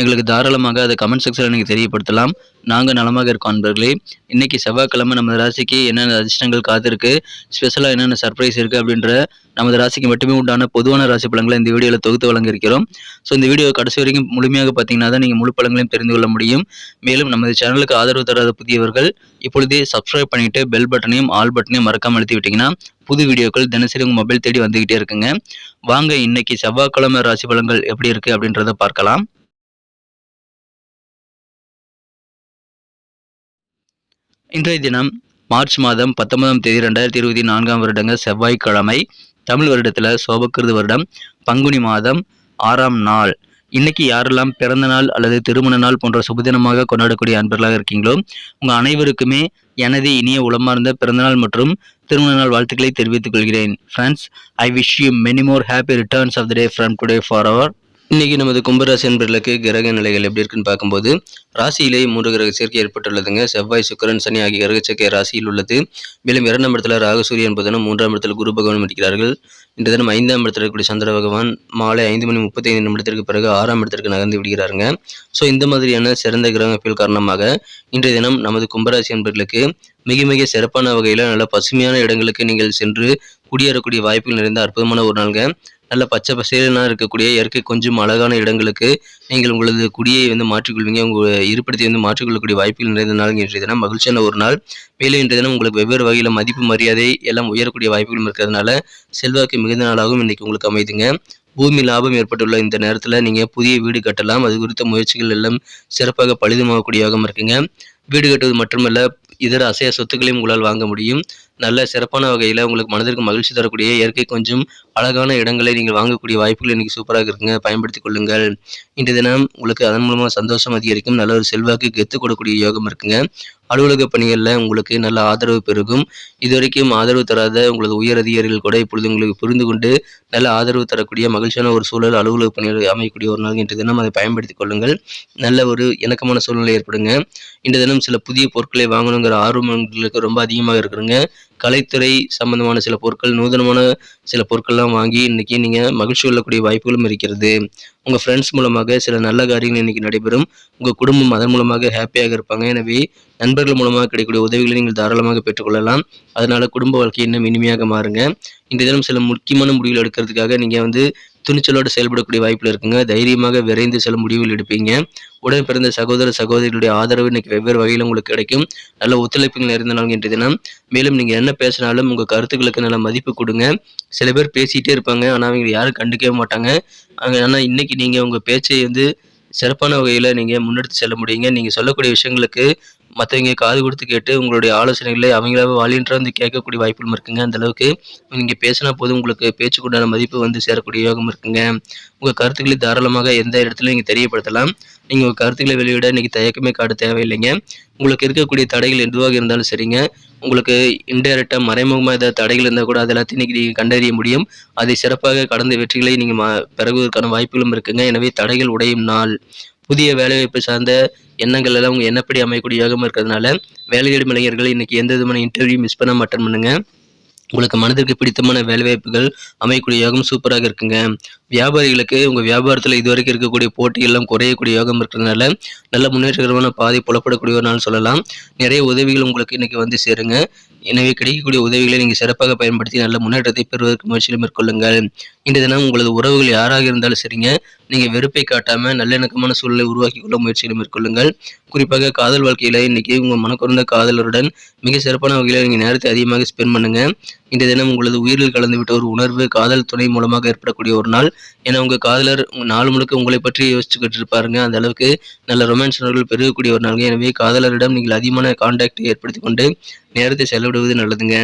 எங்களுக்கு தாராளமாக அதை கமெண்ட் செக்ஷனில் நீங்கள் தெரியப்படுத்தலாம். நாங்கள் நலமாக இருக்கோம் அன்பர்களே. இன்றைக்கி செவ்வாய்க்கிழமை நமது ராசிக்கு என்னென்ன அதிர்ஷ்டங்கள் காத்திருக்கு ஸ்பெஷலாக என்னென்ன சர்ப்ரைஸ் இருக்குது அப்படின்ற நமது ராசிக்கு மட்டுமே உண்டான பொதுவான ராசி பலன்களை இந்த வீடியோவில் தொகுத்து வழங்கியிருக்கிறோம். ஸோ இந்த வீடியோ கடைசி வரைக்கும் முழுமையாக பார்த்தீங்கன்னா தான் நீங்கள் முழு பலன்களையும் தெரிந்து கொள்ள முடியும். மேலும் நமது சேனலுக்கு ஆதரவு தராத புதியவர்கள் இப்பொழுதே சப்ஸ்கிரைப் பண்ணிவிட்டு பெல் பட்டனையும் ஆல் பட்டனையும் மறக்காமல் அழுத்தி விட்டிங்கன்னா புது வீடியோக்கள் தினசரி உங்கள் மொபைல் தேடி வந்துக்கிட்டே இருக்குங்க. வாங்க இன்னைக்கு செவ்வாய்க்கிழமை ராசி பலன்கள் எப்படி இருக்குது அப்படின்றத பார்க்கலாம். இன்றைய தினம் மார்ச் மாதம் பத்தொன்பதாம் தேதி ரெண்டாயிரத்தி இருபத்தி நான்காம் வருடங்க செவ்வாய்க்கிழமை தமிழ் வருடத்தில் சோபக்கிருது வருடம். பங்குனி மாதம் ஆறாம் நாள். இன்னைக்கு யாரெல்லாம் பிறந்த நாள் அல்லது திருமண நாள் போன்ற சுபதினமாக கொண்டாடக்கூடிய அன்பர்களாக இருக்கீங்களோ உங்கள் அனைவருக்குமே எனது இனிய உளமார்ந்த பிறந்தநாள் மற்றும் திருமண நாள் வாழ்த்துக்களை தெரிவித்துக் கொள்கிறேன். Friends I wish you many more happy returns of the day from today for அவர் இன்றைக்கி நமது கும்பராசி என்பர்களுக்கு கிரக நிலைகள் எப்படி இருக்குன்னு பார்க்கும்போது ராசியிலே மூன்று கிரக சேர்க்கை ஏற்பட்டுள்ளதுங்க. செவ்வாய் சுக்கரன் சனி ஆகிய கிரக சேர்க்கை ராசியில் உள்ளது. மேலும் இரண்டாம் இடத்துல ராகசூரியன் என்பதனும் மூன்றாம் இடத்துல குரு பகவான் இருக்கிறார்கள். இந்த தினம் ஐந்தாம் இடத்துல இருக்கக்கூடிய சந்திர பகவான் மாலை ஐந்து மணி முப்பத்தி ஐந்து நிமிடத்திற்கு பிறகு ஆறாம் இடத்திற்கு நகர்ந்து விடுகிறாருங்க. ஸோ இந்த மாதிரியான சிறந்த கிரகப்பில் காரணமாக இன்றைய தினம் நமது கும்பராசி என்பர்களுக்கு மிக மிக சிறப்பான வகையில் நல்ல பசுமையான இடங்களுக்கு நீங்கள் சென்று குடியேறக்கூடிய வாய்ப்புகள் நிறைந்த அற்புதமான ஒரு நாளுங்க. நல்ல பச்சை பசேலாக இருக்கக்கூடிய இயற்கை கொஞ்சம் அழகான இடங்களுக்கு நீங்கள் உங்களது குடியை வந்து மாற்றிக்கொள்வீங்க. உங்கள் இருப்பிடத்தை வந்து மாற்றிக்கொள்ளக்கூடிய வாய்ப்புகள் நிறைந்த நாள் இன்றைய தினம். மகிழ்ச்சியான ஒரு நாள். மேலும் இன்றைய தினம் உங்களுக்கு வெவ்வேறு வகையில் மதிப்பு மரியாதை எல்லாம் உயரக்கூடிய வாய்ப்புகளும் இருக்கிறதுனால செல்வாக்கு மிகுந்த நாளாகவும் இன்றைக்கி உங்களுக்கு அமைதுங்க. பூமி லாபம் ஏற்பட்டுள்ள இந்த நேரத்தில் நீங்கள் புதிய வீடு கட்டலாம். அது குறித்த முயற்சிகள் எல்லாம் சிறப்பாக பலிதமாகக்கூடியவாகவும் இருக்குங்க. வீடு கட்டுவது மட்டுமல்ல இதர அசைய சொத்துக்களையும் உங்களால் வாங்க முடியும். நல்ல சிறப்பான வகையில் உங்களுக்கு மனதிற்கு மகிழ்ச்சி தரக்கூடிய இயற்கை கொஞ்சம் அழகான இடங்களை நீங்கள் வாங்கக்கூடிய வாய்ப்புகள் இன்றைக்கி சூப்பராக இருக்குங்க. பயன்படுத்திக் கொள்ளுங்கள். இன்றைய தினம் உங்களுக்கு அதன் மூலமாக சந்தோஷம் அதிகரிக்கும். நல்ல ஒரு செல்வாக்கு கெத்து கொடுக்கக்கூடிய யோகம் இருக்குங்க. அலுவலக பணிகளில் உங்களுக்கு நல்ல ஆதரவு பெருகும். இதுவரைக்கும் ஆதரவு தராத உங்களது உயர் அதிகாரிகள் கூட இப்பொழுது உங்களுக்கு புரிந்து கொண்டு நல்ல ஆதரவு தரக்கூடிய மகிழ்ச்சியான ஒரு சூழல் அலுவலக பணிகள் அமையக்கூடிய ஒரு நாள் இன்றைய தினம் அதை பயன்படுத்திக் கொள்ளுங்கள். நல்ல ஒரு இணக்கமான சூழ்நிலை ஏற்படுங்க. இன்றைய தினம் சில புதிய பொருட்களை வாங்கணுங்கிற ஆர்வம் எங்களுக்கு ரொம்ப அதிகமாக இருக்குதுங்க. கலைத்துறை சம்பந்தமான சில பொருட்கள் நூதனமான சில பொருட்கள்லாம் வாங்கி இன்றைக்கி நீங்கள் மகிழ்ச்சி கொள்ளக்கூடிய வாய்ப்புகளும் இருக்கிறது. உங்கள் ஃப்ரெண்ட்ஸ் மூலமாக சில நல்ல காரியங்கள் இன்றைக்கி நடைபெறும். உங்கள் குடும்பம் அதன் மூலமாக ஹாப்பியாக இருப்பாங்க. எனவே நண்பர்கள் மூலமாக கிடைக்கக்கூடிய உதவிகளை நீங்கள் தாராளமாக பெற்றுக்கொள்ளலாம். அதனால் குடும்ப வாழ்க்கை இன்னும் இனிமையாக மாறுங்க. இன்றைய தினம் சில முக்கியமான முடிவுகள் எடுக்கிறதுக்காக நீங்கள் வந்து துணிச்சலோடு செயல்படக்கூடிய வாய்ப்பில் இருக்குங்க. தைரியமாக விரைந்து சில முடிவுகள் எடுப்பீங்க. உடன் பிறந்த சகோதர சகோதரிகளுடைய ஆதரவு இன்னைக்கு வெவ்வேறு வகையில் உங்களுக்கு கிடைக்கும். நல்ல ஒத்துழைப்புகள் நிறைந்த நாள் இன்றைய தினம். மேலும் நீங்கள் என்ன பேசினாலும் உங்கள் கருத்துக்களுக்கு நல்ல மதிப்பு கொடுங்க. சில பேர் பேசிகிட்டே இருப்பாங்க. ஆனால் அவங்க யாரும் கண்டுக்கவே மாட்டாங்க. ஆனால் இன்றைக்கி நீங்கள் உங்கள் பேச்சை வந்து சிறப்பான வகையில் நீங்கள் முன்னெடுத்து செல்ல முடியுங்க. நீங்கள் சொல்லக்கூடிய விஷயங்களுக்கு மற்றவங்க காது கொடுத்து கேட்டு உங்களுடைய ஆலோசனைகளை அவங்களாவே வாலின்ற வந்து கேட்கக்கூடிய வாய்ப்புகளும் இருக்குங்க. அந்த அளவுக்கு நீங்கள் பேசினா போதும் உங்களுக்கு பேச்சுக்குண்டான மதிப்பு வந்து சேரக்கூடிய யோகம் இருக்குங்க. உங்கள் கருத்துக்களை தாராளமாக எந்த இடத்துலையும் நீங்கள் தெரியப்படுத்தலாம். நீங்கள் உங்கள் கருத்துக்களை வெளியிட இன்றைக்கி தயக்கமே காட்ட தேவையில்லைங்க. உங்களுக்கு இருக்கக்கூடிய தடைகள் எதுவாக இருந்தாலும் சரிங்க. உங்களுக்கு இன்டைரக்டாக மறைமுகமாக ஏதாவது தடைகள் இருந்தால் கூட அது எல்லாத்தையும் இன்றைக்கி நீங்கள் கண்டறிய முடியும். அதை சிறப்பாக கடந்த வெற்றிகளை நீங்கள் ம பெறுவதற்கான வாய்ப்புகளும் இருக்குங்க. எனவே தடைகள் உடையும் நாள். புதிய வேலைவாய்ப்பு சார்ந்த எண்ணங்கள் எல்லாம் உங்கள் என்னப்படி அமையக்கூடிய யோகமாக இருக்கிறதுனால வேலையிடும் இளைஞர்கள் இன்றைக்கி எந்த விதமான இன்டர்வியூ மிஸ் பண்ணாமல் அட்டன் பண்ணுங்கள் உங்களுக்கு மனதிற்கு பிடித்தமான வேலைவாய்ப்புகள் அமையக்கூடிய யோகம் சூப்பராக இருக்குங்க. வியாபாரிகளுக்கு உங்கள் வியாபாரத்தில் இதுவரைக்கும் இருக்கக்கூடிய போட்டியெல்லாம் குறையக்கூடிய யோகம் இருக்கிறதுனால நல்ல முன்னேற்றகரமான பாதை புலப்படக்கூடிய ஒரு நாள் சொல்லலாம். நிறைய உதவிகள் உங்களுக்கு இன்றைக்கி வந்து சேருங்க. எனவே கிடைக்கக்கூடிய உதவிகளை நீங்கள் சிறப்பாக பயன்படுத்தி நல்ல முன்னேற்றத்தை பெறுவதற்கு முயற்சியில் மேற்கொள்ளுங்கள். இன்று தினம் உங்களது உறவுகள் யாராக இருந்தாலும் சரிங்க. நீங்கள் வெறுப்பை காட்டாமல் நல்லிணக்கமான சூழலை உருவாக்கி கொள்ள முயற்சிகளை மேற்கொள்ளுங்கள். குறிப்பாக காதல் வாழ்க்கையில் இன்றைக்கி உங்கள் மனக்குறந்த காதலருடன் மிக சிறப்பான வகையில் நீங்கள் நேரத்தை அதிகமாக ஸ்பெண்ட் பண்ணுங்கள் இன்றைய தினம் உங்களது உயிரில் கலந்துவிட்ட ஒரு உணர்வு காதல் துணை மூலமாக ஏற்படக்கூடிய ஒரு நாள். ஏன்னா உங்கள் காதலர் நாள் முழுக்க உங்களை பற்றி யோசிச்சுக்கிட்டு இருப்பாருங்க. அந்த அளவுக்கு நல்ல ரொமான்ஸ் உணர்வுகள் பெருகக்கூடிய ஒரு நாள் எனவே காதலரிடம் நீங்கள் அதிகமான கான்டாக்டை ஏற்படுத்தி கொண்டு நேரத்தை செலவிடுவது நல்லதுங்க.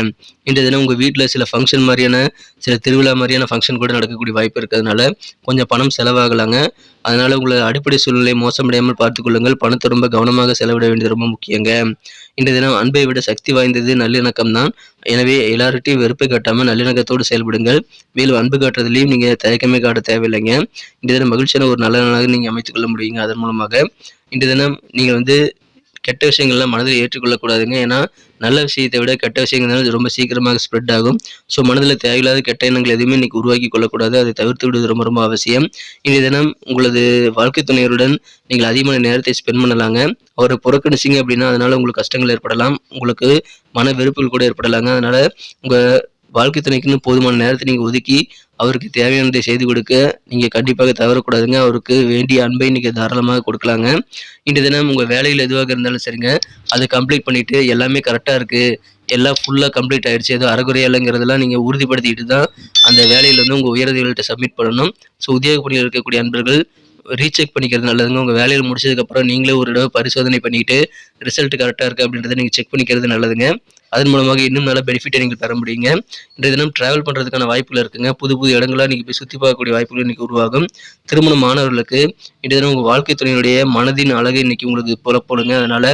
இன்றைய தினம் உங்கள் வீட்டில் சில ஃபங்க்ஷன் மாதிரியான சில திருவிழா மாதிரியான ஃபங்க்ஷன் கூட நடக்கக்கூடிய வாய்ப்பு இருக்கிறதுனால கொஞ்சம் பணம் செலவாகலாங்க. அதனால் உங்களை அடிப்படை சூழ்நிலை மோசமடையாமல் பார்த்துக்கொள்ளுங்கள் பணத்தை ரொம்ப கவனமாக செலவிட வேண்டியது ரொம்ப முக்கியங்க. இன்றைய தினம் அன்பை விட சக்தி வாய்ந்தது நல்லிணக்கம் தான். எனவே எல்லார்கிட்டையும் வெறுப்பை காட்டாமல் நல்லிணக்கத்தோடு செயல்படுங்கள். மேலும் அன்பு காட்டுறதுலையும் நீங்கள் தயக்கமே காட்ட தேவையில்லைங்க. இன்றைய தினம் மகிழ்ச்சியான ஒரு நல்ல நாளாக நீங்கள் அமைத்துக்கொள்ள முடியுங்க. அதன் மூலமாக இன்றைய தினம் நீங்கள் வந்து கெட்ட விஷயங்கள்லாம் மனதில் ஏற்றுக்கொள்ளக்கூடாதுங்க ஏன்னா நல்ல விஷயத்தை விட கெட்ட விஷயங்கள் ரொம்ப சீக்கிரமாக ஸ்ப்ரெட் ஆகும். ஸோ மனதில் தேவையில்லாத கெட்ட எண்ணங்கள் எதுவுமே இன்னைக்கு உருவாக்கி கொள்ளக்கூடாது. அதை தவிர்த்து விடுவது ரொம்ப ரொம்ப அவசியம். இன்றைய தினம் உங்களது வாழ்க்கை துணையருடன் நீங்கள் அதிகமான நேரத்தை ஸ்பெண்ட் பண்ணலாங்க. அவரை புறக்கணிச்சிங்க அப்படின்னா அதனால உங்களுக்கு கஷ்டங்கள் ஏற்படலாம். உங்களுக்கு மன வெறுப்புகள் கூட ஏற்படலாங்க. அதனால உங்கள் வாழ்க்கை துணைக்குன்னு போதுமான நேரத்தை நீங்கள் ஒதுக்கி அவருக்கு தேவையானதை செய்து கொடுக்க நீங்கள் கண்டிப்பாக தவறக்கூடாதுங்க. அவருக்கு வேண்டிய அன்பை நீங்கள் தாராளமாக கொடுக்கலாங்க. இன்று தினம் உங்கள் வேலையில் எதுவாக இருந்தாலும் சரிங்க. அதை கம்ப்ளீட் பண்ணிவிட்டு எல்லாமே கரெக்டாக இருக்குது எல்லாம் ஃபுல்லாக கம்ப்ளீட் ஆகிடுச்சு ஏதோ அறகுறையா இல்லைங்கிறதெல்லாம் நீங்கள் உறுதிப்படுத்திட்டு தான் அந்த வேலையில் வந்து உங்கள் உயரதிகள்கிட்ட சப்மிட் பண்ணணும். ஸோ உத்தியோக பணியில் இருக்கக்கூடிய அன்பர்கள் ரீசெக் பண்ணிக்கிறது நல்லதுங்க. உங்கள் வேலையில் முடிச்சதுக்கப்புறம் நீங்களே ஒரு தடவை பரிசோதனை பண்ணிக்கிட்டு ரிசல்ட் கரெக்டாக இருக்குது அப்படின்றத நீங்கள் செக் பண்ணிக்கிறது நல்லதுங்க. அதன் மூலமாக இன்னும் நல்ல பெனிஃபிட்டை நீங்கள் பெற முடியுங்க. இன்றைய தினம் ட்ராவல் பண்ணுறதுக்கான வாய்ப்புகள் இருக்குங்க. புது புது இடங்களாக நீங்கள் போய் சுற்றி பார்க்கக்கூடிய வாய்ப்புகள் இன்னைக்கு உருவாகும். திருமண மாணவர்களுக்கு இன்றைய தினம் உங்கள் வாழ்க்கை துணையினுடைய மனதின் அழகு இன்றைக்கி உங்களுக்கு புலப்படுங்க. அதனால்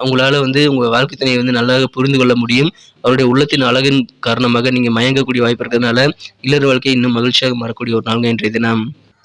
அவங்களால வந்து உங்கள் வாழ்க்கை துணையை வந்து நல்லாக புரிந்து கொள்ள முடியும். அவருடைய உள்ளத்தின் அழகின் காரணமாக நீங்கள் மயங்கக்கூடிய வாய்ப்பு இருக்கிறதுனால இல்லற வாழ்க்கை இன்னும் மகிழ்ச்சியாக மாறக்கூடிய ஒரு நாள்ங்க இன்றைய தினம்.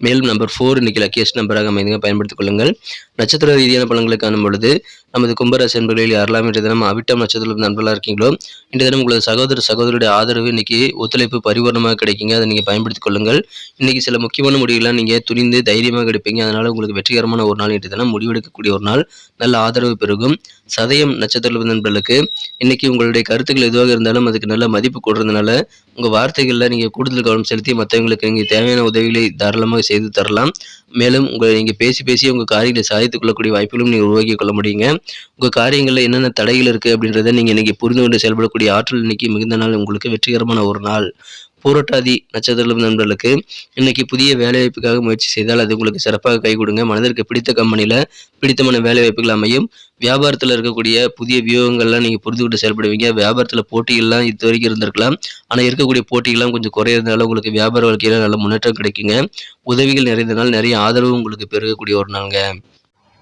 மேலும் நம்பர் ஃபோர் இன்னைக்கு லக்கியஸ்ட் நம்பராக அமைதுங்க பயன்படுத்திக் கொள்ளுங்கள். நட்சத்திர ரீதியான பலன்களை காணும் பொழுது நமது கும்பராசி நண்பர்களில் யாரெல்லாம் இன்றைய தினம் அவிட்டம் நட்சத்திரம் நண்பர்களாக இருக்கீங்களோ இன்றைய தினம் உங்களது சகோதர சகோதரருடைய ஆதரவு இன்னைக்கு ஒத்துழைப்பு பரிபூர்ணமாக கிடைக்குங்க. அதை நீங்கள் பயன்படுத்திக் கொள்ளுங்கள். இன்னைக்கு சில முக்கியமான முடிவுகளாக நீங்கள் துணிந்து தைரியமாக எடுப்பீங்க. அதனால் உங்களுக்கு வெற்றிகரமான ஒரு நாள் இன்றைய தினம். முடிவெடுக்கக்கூடிய ஒரு நாள். நல்ல ஆதரவு பெருகும். சதயம் நட்சத்திர நண்பர்களுக்கு இன்னைக்கு உங்களுடைய கருத்துக்கள் எதுவாக இருந்தாலும் அதுக்கு நல்ல மதிப்பு கொடுறதுனால உங்கள் வார்த்தைகளில் நீங்கள் கூடுதல் கவனம் செலுத்தி மற்றவங்களுக்கு நீங்கள் தேவையான உதவிகளை தாராளமாக செய்து தரலாம். மேலும் உங்களை நீங்கள் பேசி பேசி உங்கள் காரியங்களை சாதித்துக் கொள்ளக்கூடிய வாய்ப்புகளும் நீங்கள் உருவாக்கி கொள்ள முடியுங்க. உங்கள் காரியங்களில் என்னென்ன தடைகள் இருக்குது அப்படின்றத நீங்கள் இன்னைக்கு புரிந்து கொண்டு செயல்படக்கூடிய ஆற்றல் இன்றைக்கி மிகுந்த நாள் உங்களுக்கு வெற்றிகரமான ஒரு நாள். பூரட்டாதி நட்சத்திரம் நண்பர்களுக்கு இன்னைக்கு புதிய வேலைவாய்ப்புக்காக முயற்சி செய்தால் அது உங்களுக்கு சிறப்பாக கை கொடுங்க. மனதிற்கு பிடித்த கம்பெனியில் பிடித்தமான வேலைவாய்ப்புகள் அமையும். வியாபாரத்தில் இருக்கக்கூடிய புதிய வியூகங்கள்லாம் நீங்கள் புரிந்துகிட்டு செயல்படுவீங்க. வியாபாரத்தில் போட்டிகள்லாம் இது வரைக்கும் இருந்திருக்கலாம். ஆனால் இருக்கக்கூடிய போட்டிகள்லாம் கொஞ்சம் குறையிறதுனால உங்களுக்கு வியாபார வாழ்க்கையில் நல்ல முன்னேற்றம் கிடைக்குங்க. உதவிகள் நிறைந்தனால் நிறைய ஆதரவு உங்களுக்கு பெருகக்கூடிய ஒரு நாளுங்க.